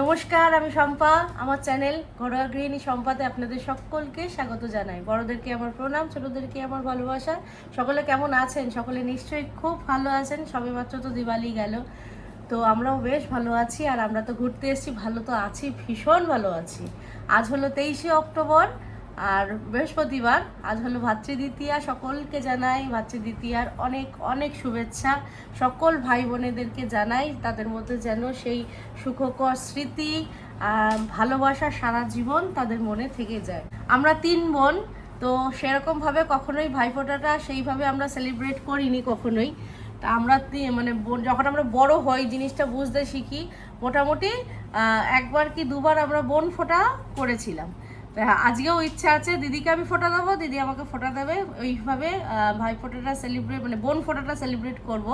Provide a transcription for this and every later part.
নমস্কার, আমি শম্পা। আমার চ্যানেল ঘরোয়া গৃহিণী শম্পাতে আপনাদের সকলকে স্বাগত জানাই। বড়দেরকে আমার প্রণাম, ছোটদেরকে আমার ভালোবাসা। সকলে কেমন আছেন? সকলে নিশ্চয়ই খুব ভালো আছেন। সবে মাত্র তো দিওয়ালি গেল। তো আমরাও বেশ ভালো আছি আর আমরা তো ঘুরতে এসেছি। ভালো তো আছি, ভীষণ ভালো আছি। আজ হলো তেইশে অক্টোবর। আর বৃহস্পতিবার আজ হলো ভাতৃদ্বিতীয়া। সকলকে জানাই ভাতৃদ্বিতীয়ার অনেক অনেক শুভেচ্ছা। সকল ভাই বোনেদেরকে জানাই তাদের মধ্যে যেন সেই সুখকর স্মৃতি ভালোবাসা সারা জীবন তাদের মনে থেকে যায়। আমরা তিন বোন, তো সেরকমভাবে কখনোই ভাইফোঁটাটা সেইভাবে আমরা সেলিব্রেট করিনি কখনোই। তা আমরা মানে যখন আমরা বড় হই, জিনিসটা বুঝতে শিখি, মোটামুটি একবার কি দুবার আমরা বোন ফোঁটা করেছিলাম। আজকেও ইচ্ছা আছে, দিদিকে আমি ফোঁটা দেবো, দিদি আমাকে ফোঁটা দেবে, ওইভাবে ভাই ফোঁটাটা সেলিব্রেট মানে বোন ফোঁটাটা সেলিব্রেট করব।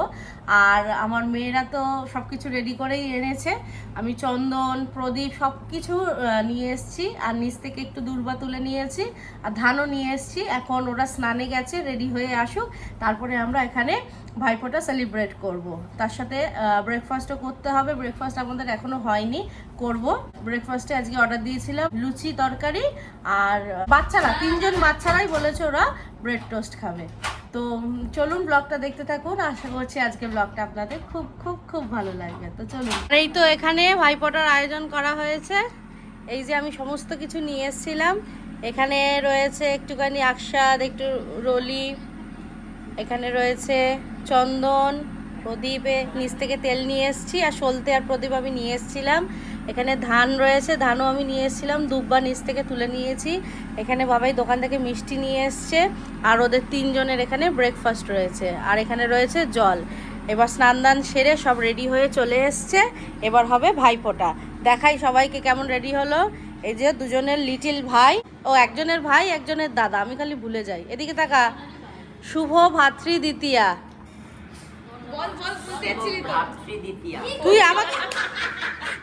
আর আমার মেয়েরা তো সব কিছু রেডি করেই এনেছে। আমি চন্দন, প্রদীপ সব কিছু নিয়ে এসেছি। আর নিচ থেকে একটু দূর্বা তুলে নিয়েছি আর ধানও নিয়ে এসেছি। এখন ওরা স্নানে গেছে রেডি হয়ে আসুক। তারপরে আমরা এখানে ভাইফোঁটা সেলিব্রেট করব। তার সাথে ব্রেকফাস্টও করতে হবে। ব্রেকফাস্ট আমাদের এখনও হয়নি, করব। ব্রেকফাস্টে আজকে অর্ডার দিয়েছিলাম লুচি তরকারি আর বাচ্চারা, তিনজন বাচ্চারাই বলেছে ওরা ব্রেড টোস্ট খাবে। তো চলুন ব্লগটা দেখতে থাকুন। আশা করছি আজকে ব্লগটা আপনাদের খুব খুব খুব ভালো লাগবে। তো চলুন। এই তো এখানে ভাইফোঁটার আয়োজন করা হয়েছে। এই যে আমি সমস্ত কিছু নিয়ে এসেছিলাম। এখানে রয়েছে একটুখানি আকসাদ, একটু রলি এখানে রয়েছে চন্দন, প্রদীপে নিচ থেকে তেল নিয়ে এসেছি আর সলতে আর প্রদীপ আমি নিয়ে এসেছিলাম। এখানে ধান রয়েছে, ধানও আমি নিয়ে এসেছিলাম, দুব্বা নিচ থেকে তুলে নিয়েছি। এখানে বাবাই দোকান থেকে মিষ্টি নিয়ে এসছে আর ওদের তিনজনের এখানে ব্রেকফাস্ট রয়েছে। আর এখানে রয়েছে জল। এবার স্নান দান সেরে সব রেডি হয়ে চলে এসছে। এবার হবে ভাইফোঁটা দেখাই সবাইকে কেমন রেডি হলো। এই যে দুজনের লিটিল ভাই। ও একজনের ভাই, একজনের দাদা। আমি খালি ভুলে যাই। এদিকে তাকা। শুভ ভাতৃ দ্বিতীয়া। তুই আমাকে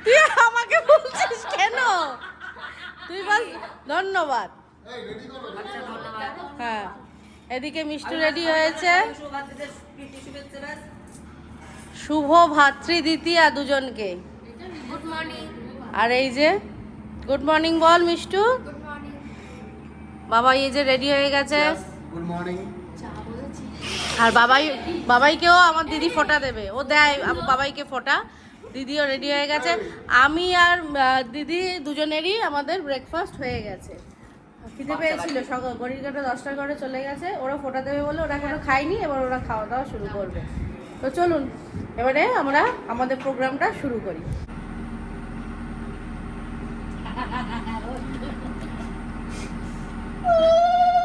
তুই আমাকে বলছিস কেন? তুই বল ধন্যবাদ। আচ্ছা হ্যাঁ এদিকে মিষ্টি রেডি হয়েছে। ব্যাস। শুভ ভাতৃ দ্বিতীয়া দুজনকে। আর এই যে গুড মর্নিং বল মিষ্টু। বাবা এই যে রেডি হয়ে গেছে। গুড মর্নিং আর বাবাই বাবাইকেও আমার দিদি ফোঁটা দেবে। ও দেয় বাবাইকে ফোঁটা। দিদিও রেডি হয়ে গেছে। আমি আর দিদি দুজনেরই আমাদের ব্রেকফাস্ট হয়ে গেছে। খিদে পেয়েছিল সকাল গড়ির কাটা দশটার ঘরে চলে গেছে। ওরা ফোঁটা দেবে বলে ওরা এখনও খায়নি এবার ওরা খাওয়া দাওয়া শুরু করবে। তো চলুন এবারে আমরা আমাদের প্রোগ্রামটা শুরু করি। শেষ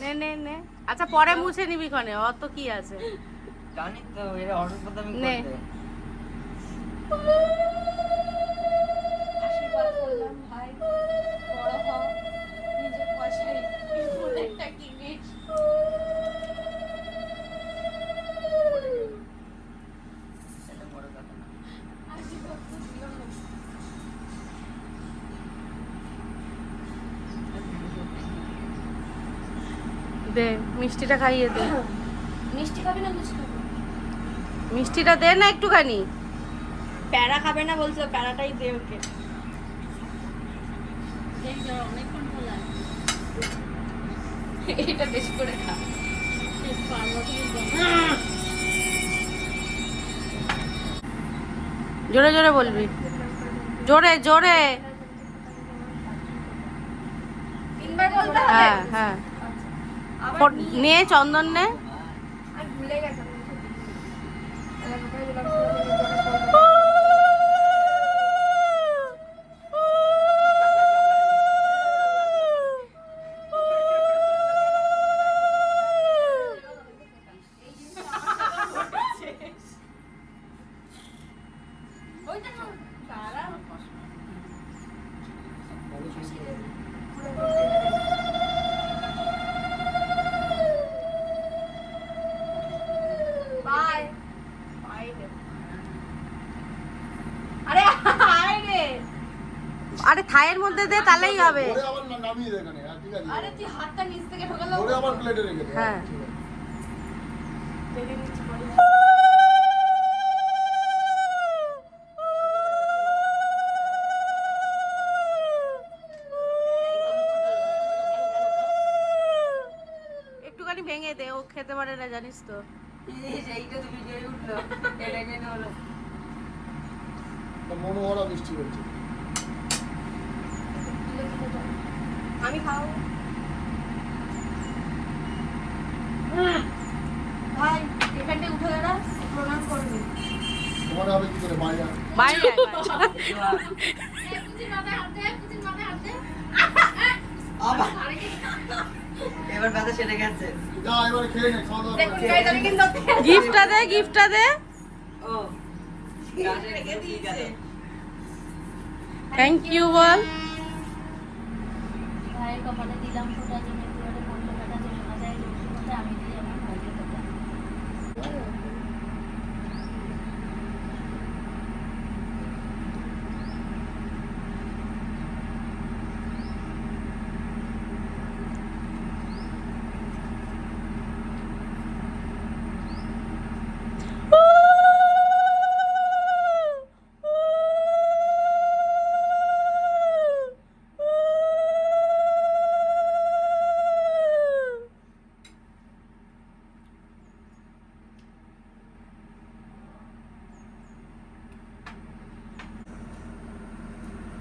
নে নে নে। আচ্ছা পরে মুছে নিবি ক্ষণে অত কি আছে? জানি তো এরা অসুস্থতামি আমি করবে। মিষ্টিটা খাইয়ে দে। মিষ্টি খাবি না খাবি? মিষ্টিটা দে না একটুখানি। প্যারা খাবে না বলছো প্যারাটাই দে ওকে। এটা বেশি করে খা। জোরে জোরে বলবি। জোরে জোরে। তিনবার বলতে হবে? হ্যাঁ হ্যাঁ। নে চন্দন নে। ভুলে গেছি। থায়ের মধ্যে দে তাহলেই হবে। হ্যাঁ, ঠিক আছে? আরে তুই হাতটা নিচ থেকে ঢোকালো। ধরে আবার প্লেটে রেখে দে, হ্যাঁ। ঠিক আছে। দেখে নিচ্ছি পরে একটুখানি ভেঙে দে ও খেতে পারে না জানিস তো। এই যে এইটা তো ভিডিও উঠল। এটা কেন হলো? মনোহরা বৃষ্টি হচ্ছে। আমি খাও ভাই এখানটায় উঠে দাঁড়া প্রণাম করবি তোমার হবে কি করে? বাইরে বাইরে এবার ব্যথা সেরে গেছে। যা এবারে খেয়ে নে খাওয়া দাওয়া গিফটটা দে গিফটটা দে। ও। থ্যাংক ইউ বল। ভাইয়ের কপালে দিলাম ফোটার জমি দুয়ারে পড়ল কাটা জমি মাথায় লক্ষ্মী ফোটা আমি দিই আমার ভাইকে ফোটা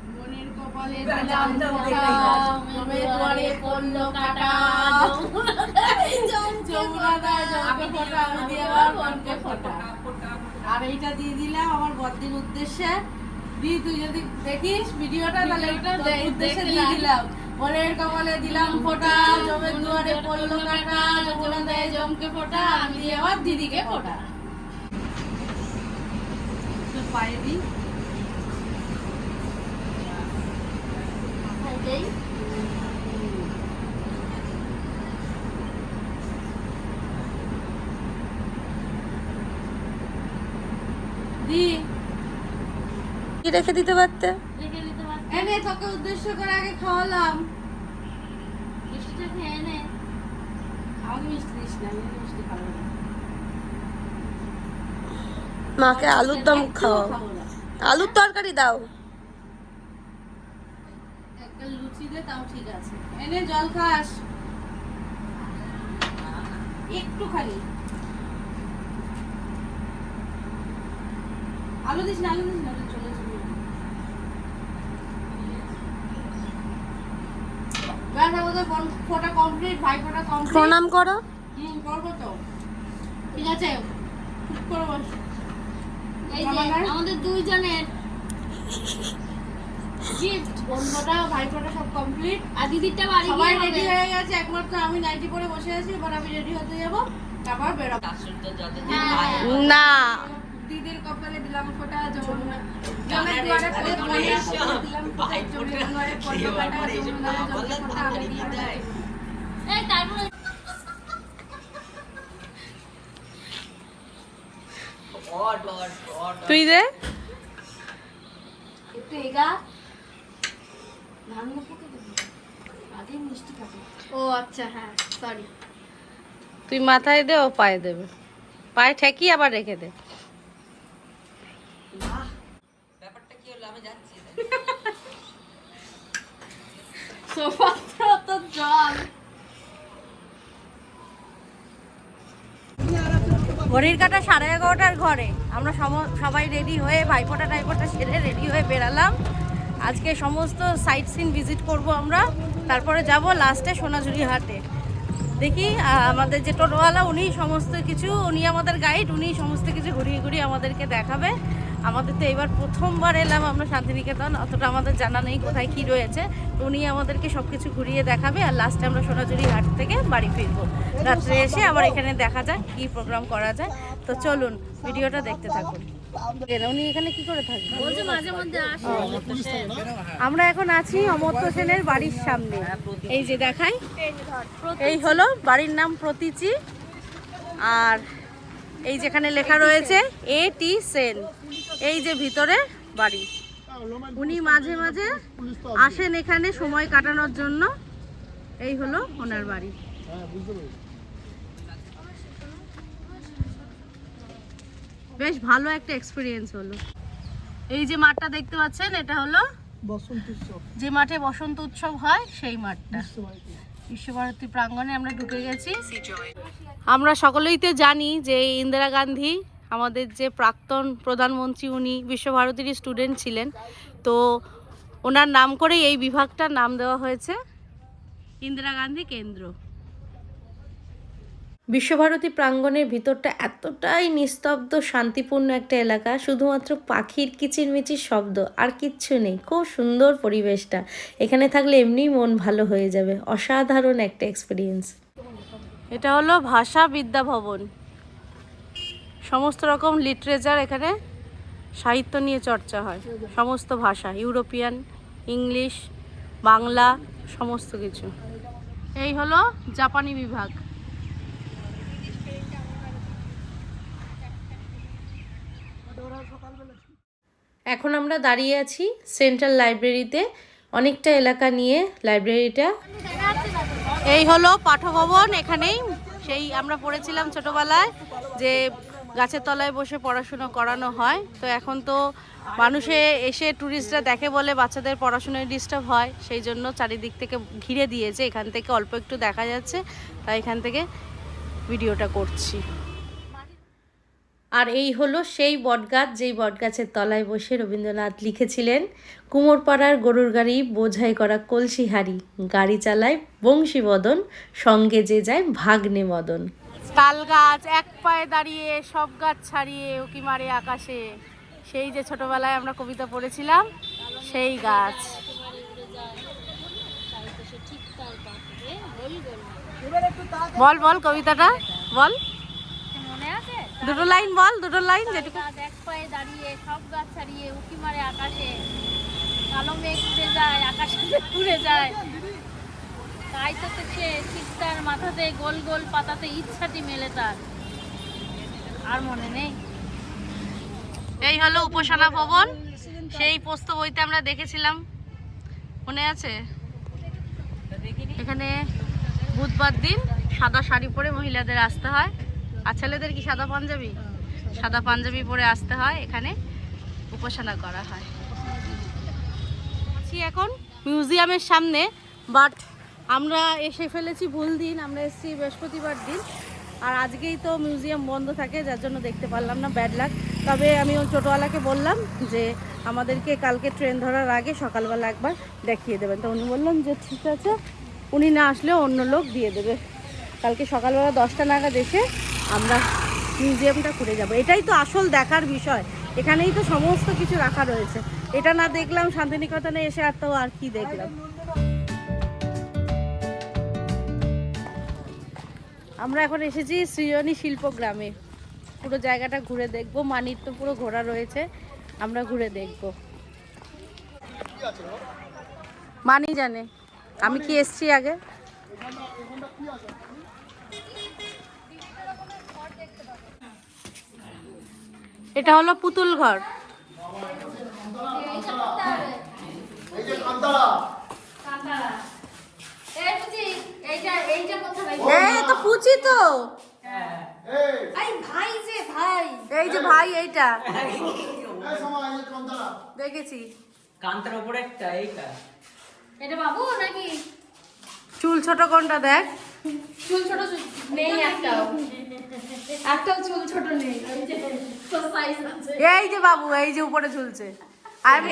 মনের কপালে দিলাম ফোঁটা, জমে দুয়ারে পড়ল কাটা যমুনা দেয় জমকে ফোটা আমি দিয়ে আমার মনকে ফোটা আর এইটা দিয়ে দিলাম আমার বদ্দির উদ্দেশ্যে। দি তুই যদি দেখিস ভিডিওটা তাহলে উদ্দেশ্যে দিয়ে দিলাম। মনের কপালে দিলাম ফোটা জমের দুয়ারে পড়ল কাটা যমুনা দেয় জমকে ফোটা আমি দিয়ে আমার দিদিকে ফোটা। পায়ে দিই দি কি রেখে দিতে পারতে? রেখে দিতে পার এনে তোকে উদ্দেশ্য করে আগে খাওয়ালাম। মিষ্টিটা খেয়ে নে। আমাকে মিষ্টি দিস না আমি মিষ্টি খাব না। মাকে আলুর দম খাও আলুর তরকারি দাও। একটা লুচি দে তাও ঠিক আছে। এনে জল খাস। একটু খালি আলু দিস না আলু দিস না চলে প্রণাম করো। ঠিক আছে? আমাদের দুইজনের। গিফট সব কমপ্লিট আর দিদিরটা বাড়ি সবাই রেডি হয়ে গেছে একমাত্র আমি নাইটি পরে বসে আছি এবার আমি রেডি হতে যাব তারপর বেরোবো। হ্যাঁ। না। দিদির কপালে দিলাম ফোটা যমুনা দুয়ারে মনে দিলাম ভাই দুয়ারে যমুনা আমি দিয়ে দেয়। এই তারপরে তুই দে। একটু এগা। ধান আগে মিষ্টি খাব। ও আচ্ছা হ্যাঁ সরি তুই মাথায় দে ও পায়ে দেবে। পায়ে ঠেকি আবার রেখে দে ব্যাপারটা কি হলো আমি যাচ্ছি সোফাতে তো জল ঘড়ির কাটা সাড়ে এগারোটার ঘরে। আমরা সবাই রেডি হয়ে ভাইফোঁটা টাইফোঁটা সেরে রেডি হয়ে বেরালাম। আজকে সমস্ত সাইট সিন ভিজিট করব আমরা। তারপরে যাব লাস্টে সোনাঝুরি হাটে। দেখি আমাদের যে টোটোওয়ালা, উনি সমস্ত কিছু, উনি আমাদের গাইড উনি সমস্ত কিছু ঘুরিয়ে ঘুরিয়ে আমাদেরকে দেখাবে। আমাদের তো এবার প্রথমবার এলাম আমরা শান্তিনিকেতন অতটা আমাদের জানা নেই কোথায় কি রয়েছে। উনি আমাদেরকে সব কিছু ঘুরিয়ে দেখাবে আর লাস্টে আমরা সোনাঝুরি হাট থেকে বাড়ি ফিরবো। রাত্রে এসে আবার এখানে দেখা যায় কি প্রোগ্রাম করা যায়। তো চলুন ভিডিওটা দেখতে থাকুন। উনি এখানে কি করে থাকবেন? আমরা এখন আছি অমর্ত্য সেনের বাড়ির সামনে। এই যে দেখাই এই হলো বাড়ির নাম প্রতীচি। আর এই যেখানে লেখা রয়েছে এ টি সেন। এই যে ভিতরে বাড়ি। উনি মাঝে মাঝে আসেন এখানে সময় কাটানোর জন্য। এই হলো ওনার বাড়ি। বেশ ভালো একটা এক্সপিরিয়েন্স হলো। এই যে মাঠটা দেখতে পাচ্ছেন এটা হলো বসন্ত উৎসব। যে মাঠে বসন্ত উৎসব হয় সেই মাঠটা। বিশ্বভারতী প্রাঙ্গণে আমরা ঢুকে গেছি। আমরা সকলেই তো জানি যে ইন্দিরা গান্ধী আমাদের যে প্রাক্তন প্রধানমন্ত্রী, উনি বিশ্বভারতীর স্টুডেন্ট ছিলেন। তো ওনার নাম করে এই বিভাগটার নাম দেওয়া হয়েছে। ইন্দিরা গান্ধী কেন্দ্র। বিশ্বভারতী প্রাঙ্গণের ভিতরটা এতটাই নিস্তব্ধ, শান্তিপূর্ণ একটা এলাকা, শুধুমাত্র পাখির কিচিরমিচির শব্দ আর কিচ্ছু নেই। খুব সুন্দর পরিবেশটা। এখানে থাকলে এমনিই মন ভালো হয়ে যাবে। অসাধারণ একটা এক্সপিরিয়েন্স এটা হলো ভাষা বিদ্যা ভবন। সমস্ত রকম লিটারেচার এখানে সাহিত্য নিয়ে চর্চা হয়। সমস্ত ভাষা, ইউরোপিয়ান, ইংলিশ, বাংলা, সমস্ত কিছু। এই হলো জাপানি বিভাগ। এখন আমরা দাঁড়িয়ে আছি সেন্ট্রাল লাইব্রেরিতে। অনেকটা এলাকা নিয়ে লাইব্রেরিটা। এই হলো পাঠভবন এখানেই। সেই আমরা পড়েছিলাম ছোটবেলায় যে গাছের তলায় বসে পড়াশুনো করানো হয়। তো এখন তো মানুষে এসে ট্যুরিস্টরা দেখে বলে বাচ্চাদের পড়াশোনায় ডিস্টার্ব হয়। সেই জন্য চারিদিক থেকে ঘিরে দিয়েছে। এখান থেকে অল্প একটু দেখা যাচ্ছে। তাই এখান থেকে ভিডিওটা করছি। আর এই হলো সেই বটগাছ যেই বটগাছের তলায় বসে রবীন্দ্রনাথ লিখেছিলেন, কুমোরপাড়ার গরুর গাড়ি বোঝাই করা কলসি হাড়ি গাড়ি চালায় বংশী বংশীবদন, সঙ্গে যে যায় ভাগ্নে মদন। তাল গাছ এক পায়ে দাঁড়িয়ে, সব গাছ ছাড়িয়ে উকি মারে আকাশে। সেই যে ছোটবেলায় আমরা কবিতা পড়েছিলাম, সেই গাছ। বল বল কবিতাটা, বল। দুটো লাইন বল দুটো লাইন যেটুকু। এক পায়ে দাঁড়িয়ে সব গাছ ছাড়িয়ে উকি মারে আকাশে। কালো মেঘ উড়ে যায় আকাশে উড়ে যায়। তাই তো সে ঠিক তার মাথাতে গোল গোল পাতাতে ইচ্ছাটি মেলে তার। আর মনে নেই। এই হলো উপাসনা ভবন। সেই পোস্ত বইতে আমরা দেখেছিলাম। মনে আছে? এখানে বুধবার দিন সাদা শাড়ি পরে মহিলাদের আসতে হয়। আর ছেলেদের কি সাদা পাঞ্জাবি? সাদা পাঞ্জাবি। পরে আসতে হয় এখানে উপাসনা করা হয়। আছি এখন মিউজিয়ামের সামনে বাট আমরা এসে ফেলেছি ভুল দিন আমরা এসেছি বৃহস্পতিবার দিন আর আজকেই তো মিউজিয়াম বন্ধ থাকে যার জন্য দেখতে পারলাম না ব্যাড লাক তবে আমি ওই টোটোওয়ালাকে বললাম যে আমাদেরকে কালকে ট্রেন ধরার আগে সকালবেলা একবার দেখিয়ে দেবেন। তো উনি বললেন যে ঠিক আছে। উনি না আসলেও অন্য লোক দিয়ে দেবে। কালকে সকালবেলা দশটা নাগাদ এসে আমরা মিউজিয়ামটা ঘুরে যাব। এটাই তো আসল দেখার বিষয়। এখানেই তো সমস্ত কিছু রাখা রয়েছে। এটা না দেখলাম, শান্তিনিকেতনে এসে আর তো আর কি দেখলাম। আমরা এখন এসেছি সৃজনী শিল্পগ্রামে পুরো জায়গাটা ঘুরে দেখব। মানির তো পুরো ঘোরা রয়েছে। আমরা ঘুরে দেখব? মানি জানে, আমি কি এসছি আগে? এটা হলো পুতুল ঘর। তো পুচি তো। এই যে ভাই এই যে ভাই এইটা। এই সময় এই যে কান্তারা দেখেছি। কান্তার উপরে একটা এইটা। এটা বাবু নাকি? চুল ছোট কোনটা দেখ। চুল ছোট নেই একটাও। একটাও চুল ছোট নেই। এই যে বাবু এই যে উপরে ঝুলছে। আমি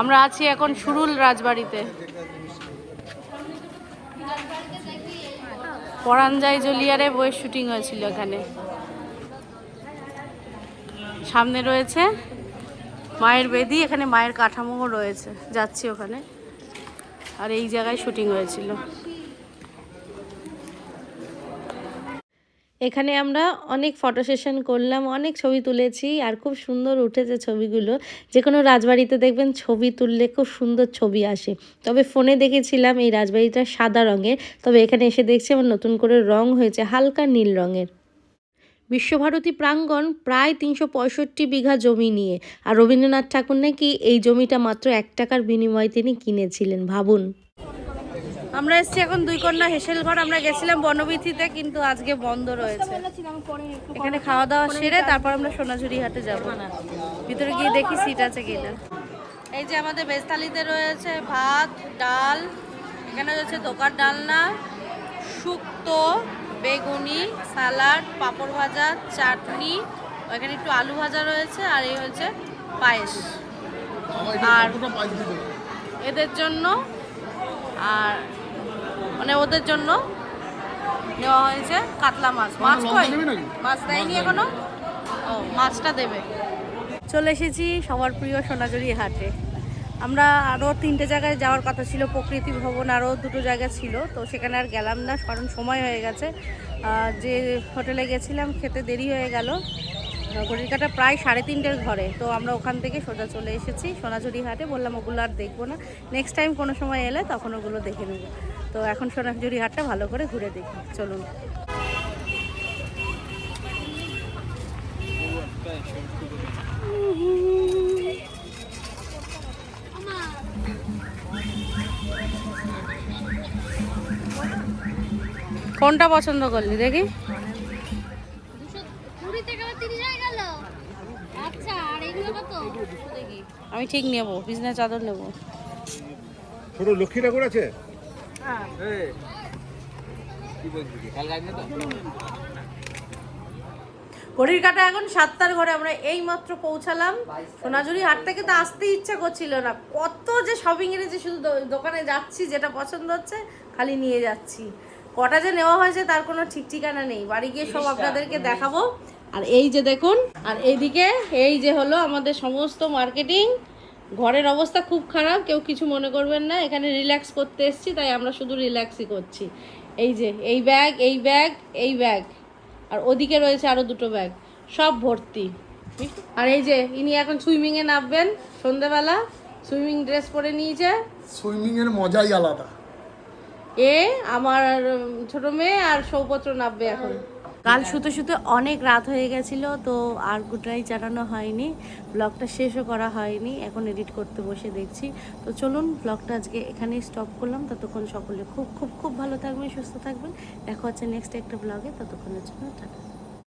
আমরা আছি এখন সুরুল রাজবাড়িতে। পরাঞ্জায় জলিয়ারে বইয়ের শুটিং হয়েছিল এখানে। সামনে রয়েছে মায়ের বেদি, এখানে মায়ের কাঠামো রয়েছে। যাচ্ছি ওখানে। আর এই জায়গায় শুটিং হয়েছিল। এখানে আমরা অনেক ফটো সেশন করলাম, অনেক ছবি তুলেছি আর খুব সুন্দর উঠেছে ছবিগুলো। যে কোনো রাজবাড়িতে দেখবেন ছবি তুললে খুব সুন্দর ছবি আসে। তবে ফোনে দেখেছিলাম এই রাজবাড়িটা সাদা রঙের, তবে এখানে এসে দেখছি আমার নতুন করে রং হয়েছে হালকা নীল রঙের। বিশ্বভারতী প্রাঙ্গণ প্রায় তিনশো পঁয়ষট্টি বিঘা জমি নিয়ে। আর রবীন্দ্রনাথ ঠাকুর নাকি এই জমিটা মাত্র এক টাকার বিনিময়ে তিনি কিনেছিলেন, ভাবুন। আমরা এসেছি এখন দুই কন্যা হেসেল ঘর আমরা গেছিলাম বনবিথিতে কিন্তু আজকে বন্ধ রয়েছে। এখানে খাওয়া দাওয়া সেরে তারপর আমরা সোনাঝুরি হাটে যাব। ভিতরে গিয়ে দেখি সিট আছে কিনা। এই যে আমাদের থালিতে রয়েছে ভাত ডাল এখানে রয়েছে দোকান ডালনা শুক্তো বেগুনি সালাড পাঁপড় ভাজা চাটনি এখানে একটু আলু ভাজা রয়েছে আর এই হচ্ছে পায়েস। আর এদের জন্য আর মানে ওদের জন্য নেওয়া হয়েছে কাতলা মাছ। মাছ কই মাছ দেয়নি এখনও? ও মাছটা দেবে। চলে এসেছি সবার প্রিয় সোনাঝুরি হাটে। আমরা আরও তিনটে জায়গায় যাওয়ার কথা ছিল প্রকৃতি ভবন আরও দুটো জায়গা ছিল তো সেখানে আর গেলাম না কারণ সময় হয়ে গেছে। যে হোটেলে গেছিলাম খেতে দেরি হয়ে গেল। ঘড়ির কাটা প্রায় সাড়ে তিনটের ঘরে। তো আমরা ওখান থেকে সোজা চলে এসেছি, সোনাঝুরি হাটে। বললাম, ওগুলো আর দেখব না। নেক্সট টাইম কোনো সময় এলে তখন ওগুলো দেখে নেব। তো এখন সোনাঝুরি হাটটা ভালো করে ঘুরে দেখি। চলুন। কোনটা পছন্দ করলি? দেখি দুশো কুড়ি থেকে আবার তিরিশ হয়ে গেল আচ্ছা আর এগুলো কত দেখি আমি ঠিক নেব বিজনেস চাদর নেব। ছোট লক্ষ্মী ঠাকুর আছে? ঘড়ির কাটা এখন সাতটার ঘরে আমরা এই মাত্র পৌঁছালাম। সোনাঝুরি হাট থেকে তো আসতে ইচ্ছা করছিল না। কত যে শপিং এর যে শুধু দোকানে যাচ্ছি যেটা পছন্দ হচ্ছে খালি নিয়ে যাচ্ছি। কটা যে নেওয়া হয়েছে তার কোনো ঠিক ঠিকানা নেই। বাড়ি গিয়ে সব আপনাদেরকে দেখাবো। আর এই যে দেখুন আর এইদিকে এই যে হলো আমাদের সমস্ত মার্কেটিং ঘরের অবস্থা খুব খারাপ কেউ কিছু মনে করবেন না এখানে রিল্যাক্স করতে এসেছি তাই আমরা শুধু রিল্যাক্সই করছি। এই যে এই ব্যাগ এই ব্যাগ এই ব্যাগ আর ওদিকে রয়েছে আরও দুটো ব্যাগ সব ভর্তি। আর এই যে ইনি এখন সুইমিংয়ে নামবেন সন্ধেবেলা সুইমিং ড্রেস পরে নিয়েছে। সুইমিং এর মজাই আলাদা। এ আমার ছোট মেয়ে আর সৌপত্র নামবে এখন। কাল শুতে শুতে অনেক রাত হয়ে গেছিল, তো আর গোটাই জানানো হয়নি। ব্লগটা শেষও করা হয়নি, এখন এডিট করতে বসে দেখছি। তো চলুন, ব্লগটা আজকে এখানেই স্টপ করলাম। ততক্ষণ সকলে খুব খুব খুব ভালো থাকবেন, সুস্থ থাকবেন। দেখা হচ্ছে নেক্সট একটা ব্লগে ততক্ষণের জন্য টাটা।